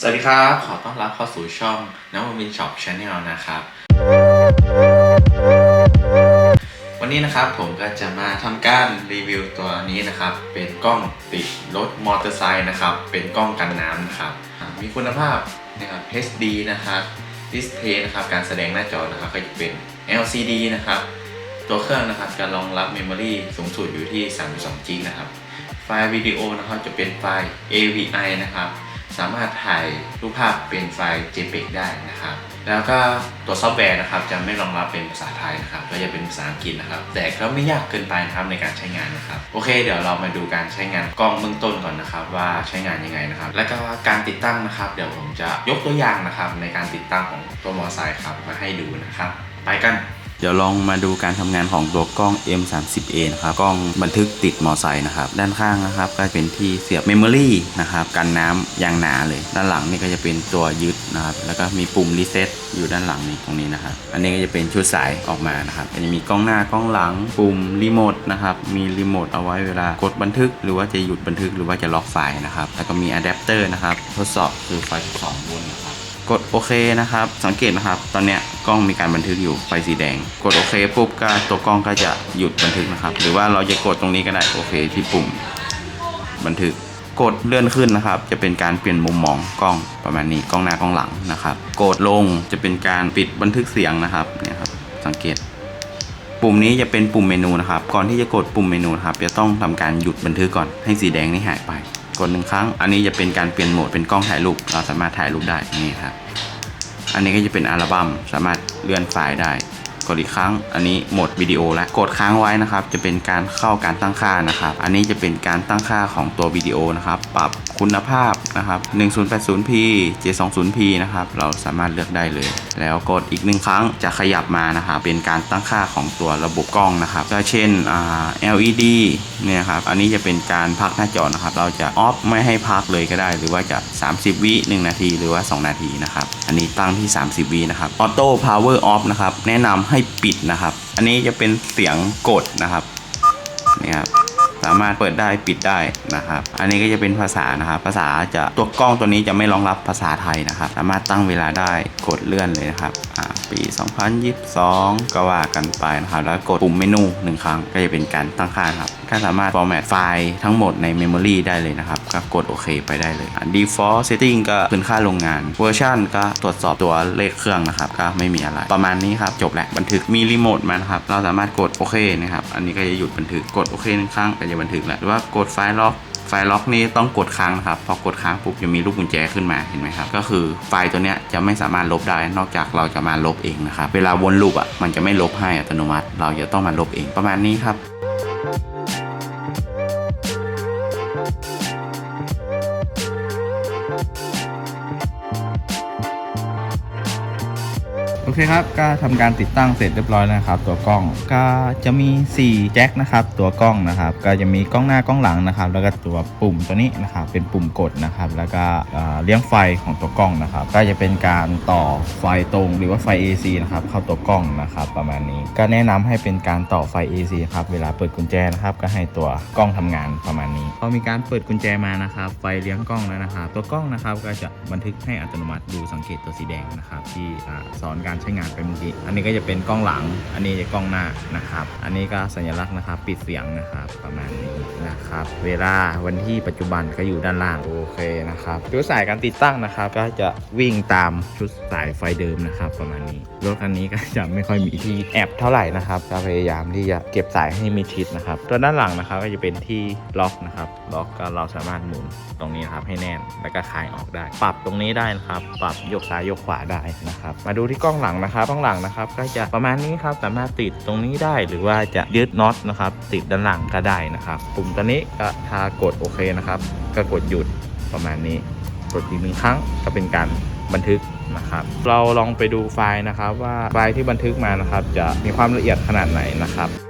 สวัสดีครับ ขอต้อนรับเข้าสู่ช่องน้ำวินช็อปชาแนลนะครับ วันนี้นะครับผมก็จะมาทำการรีวิวตัวนี้นะครับ เป็นกล้องติดรถมอเตอร์ไซค์นะครับ เป็นกล้องกันน้ำนะครับ มีคุณภาพนะครับ HD นะครับดิสเพย์นะครับ การแสดงหน้าจอนะครับก็จะเป็น LCD นะครับ ตัวเครื่องนะครับจะรองรับเมมโมรีสูงสุดอยู่ที่ 32 g นะครับ ไฟล์วิดีโอนะครับจะเป็นไฟล์ AVI นะครับ สามารถถ่ายรูปภาพเป็นไฟล์ JPEG ได้นะครับ แล้วก็ตัวซอฟต์แวร์นะครับจะไม่รองรับเป็นภาษาไทยนะครับก็จะเป็นภาษาอังกฤษนะครับ แต่ก็ไม่ยากเกินไปนะครับในการใช้งานนะครับ โอเค เดี๋ยวเรามาดูการใช้งานกล้องเบื้องต้นก่อนนะครับ ว่าใช้งานยังไงนะครับ แล้วก็การติดตั้งนะครับ เดี๋ยวผมจะยกตัวอย่างนะครับ ในการติดตั้งของตัวมอไซค์ครับมาให้ดูนะครับ ไปกัน เดี๋ยวลองมาดูการทำงานของตัวกล้อง M30A นะครับกล้องบันทึกติดมอไซค์นะครับด้านข้างนะครับก็เป็นที่เสียบเมมโมรี่นะครับกันน้ำอย่างหนาเลย ด้านหลังนี่ก็จะเป็นตัวยึดนะครับแล้วก็มีปุ่มรีเซ็ตอยู่ด้านหลังนี่ตรงนี้นะครับอันนี้ก็จะเป็นชุดสายออกมานะครับจะมีกล้องหน้ากล้องหลังปุ่มรีโมทนะครับมีรีโมทเอาไว้เวลากดบันทึก หรือว่าจะหยุดบันทึกหรือว่าจะล็อกไฟล์นะครับแล้วก็มีอะแดปเตอร์นะครับทดสอบคือไฟ12โวลต์นะครับ กดโอเคนะครับ สังเกตนะครับ ตอนเนี้ยกล้องมีการบันทึกอยู่ไฟสีแดง กดโอเคปุ๊บก็ตัวกล้องก็จะหยุดบันทึกนะครับ หรือว่าเราจะกดตรงนี้ก็ได้โอเค ที่ปุ่ม บันทึกกดเลื่อนขึ้นนะครับ จะเป็นการเปลี่ยนมุมมองกล้องประมาณนี้กล้องหน้ากล้องหลังนะครับ กดลงจะเป็นการปิดบันทึกเสียงนะครับเนี่ยครับสังเกต ปุ่มนี้จะเป็นปุ่มเมนูนะครับ ก่อนที่จะกดปุ่มเมนูนะครับจะต้องทำการหยุดบันทึกก่อนให้สีแดงนี่หายไป กดหนึ่งครั้ง อันนี้จะเป็นการเปลี่ยนโหมดเป็นกล้องถ่ายรูป เราสามารถถ่ายรูปได้นี่ครับ อันนี้ก็จะเป็นอัลบั้มสามารถเลื่อนไฟล์ได้ กดอีกครั้ง อันนี้หมดวิดีโอและกดค้างไว้นะครับ จะเป็นการเข้าการตั้งค่านะครับ อันนี้จะเป็นการตั้งค่าของตัววิดีโอนะครับ ปรับคุณภาพนะครับ 1080p 720p นะครับ เราสามารถเลือกได้เลย แล้วกดอีกหนึ่งครั้งจะขยับมานะครับเป็นการตั้งค่าของตัวระบบกล้องนะครับก็เช่นอ่า LED เนี่ยครับ อันนี้จะเป็นการพักหน้าจอนะครับ เราจะออฟไม่ให้พักเลยก็ได้ หรือว่าจะ 30 วิ 1 นาที หรือว่า 2 นาทีนะครับ อันนี้ตั้งที่ 30 วินะครับ Auto Power Off นะครับ แนะนำให้ให้ปิดนะครับ อันนี้จะเป็นเสียงกดนะครับนี่ครับามารถเปิดได้ปิดได้นะครับ อันนี้ก็จะเป็นภาษานะครับภาษาจะตัวกล้องตัวนี้จะไม่รองรับภาษาไทยนะครับ สามารถตั้งเวลาได้กดเลื่อนเลยนะครับปี 2022 ก็ว่ากันไปนะครับ แล้วกดปุ่มเมนูหนึ่งครั้งก็จะเป็นการตั้งค่าครับก็สามารถ format ไฟล์ทั้งหมดใน Memory ได้เลยนะครับก็กดโอเคไปได้เลย default setting ก็เป็นค่าโรงงานเวอร์ชันก็ตรวจสอบตัวเลขเครื่องนะครับก็ไม่มีอะไร ประมาณนี้ครับ จบแล้วบันทึกมีรีโมทมานะครับ เราสามารถกดโอเคนะครับ อันนี้ก็จะหยุดบันทึกกดโอเคหนึ่งครั้งก็จะบันทึกแล้วว่ากดไฟล์ล็อกไฟล์ล็อกนี้ต้องกดค้างนะครับพอกดค้างปุ๊บจะมีลูกกุญแจขึ้นมาเห็นไหมครับก็คือไฟล์ตัวเนี้ยจะไม่สามารถลบได้นอกจากเราจะมาลบเองนะครับเวลาวนลูปอะมันจะไม่ลบให้อัตโนมัติ เราจะต้องมาลบเองประมาณนี้ครับ โอเคครับก็ทำการติดตั้งเสร็จเรียบร้อยแล้วนะครับ ตัวกล้องก็จะมี 4 แจ็คนะครับ ตัวกล้องนะครับ ก็จะมีกล้องหน้ากล้องหลังนะครับ แล้วก็ตัวปุ่มตัวนี้นะครับ เป็นปุ่มกดนะครับ แล้วก็เลี้ยงไฟของตัวกล้องนะครับ ก็จะเป็นการต่อไฟตรงหรือว่าไฟ AC นะครับ เข้าตัวกล้องนะครับ ประมาณนี้ ก็แนะนำให้เป็นการต่อไฟ AC ครับ เวลาเปิดกุญแจนะครับ ก็ให้ตัวกล้องทำงานประมาณนี้ พอมีการเปิดกุญแจมานะครับ ไฟเลี้ยงกล้องแล้วนะครับ ตัวกล้องนะครับ ก็จะบันทึกให้อัตโนมัติดูสังเกตตัวสีแดงนะครับ ที่สอนการใช้งานไปเมื่อกี้ อันนี้ก็จะเป็นกล้องหลัง อันนี้จะกล้องหน้านะครับ อันนี้ก็สัญลักษณ์นะครับปิดเสียงนะครับประมาณนี้นะครับ เวลาวันที่ปัจจุบันก็อยู่ด้านล่างโอเคนะครับชุดสายการติดตั้งนะครับ ก็จะวิ่งตามชุดสายไฟเดิมนะครับประมาณนี้รถคันนี้ก็จะไม่ค่อยมีที่แอบเท่าไหร่นะครับก็พยายามที่จะเก็บสายให้มิดชิดนะครับตัวด้านหลังนะครับก็จะเป็นที่ล็อกนะครับล็อกก็เราสามารถหมุนตรงนี้นะครับให้แน่นแล้วก็คลายออกได้ ปรับตรงนี้ได้นะครับ ปรับยกซ้ายยกขวาได้นะครับ มาดูที่กล้องหลังังนะครับกล้องหลังนะครับ ก็จะประมาณนี้ครับสามารถติดตรงนี้ได้หรือว่าจะยึดน็อตนะครับ ติดด้านหลังก็ได้นะครับปุ่มตัวนี้ก็ทากดโอเคนะครับ ก็กดหยุดประมาณนี้กดอีกหนึ่งครั้งก็เป็นการบันทึกนะครับ เราลองไปดูไฟล์นะครับ ว่าไฟล์ที่บันทึกมานะครับ จะมีความละเอียดขนาดไหนนะครับ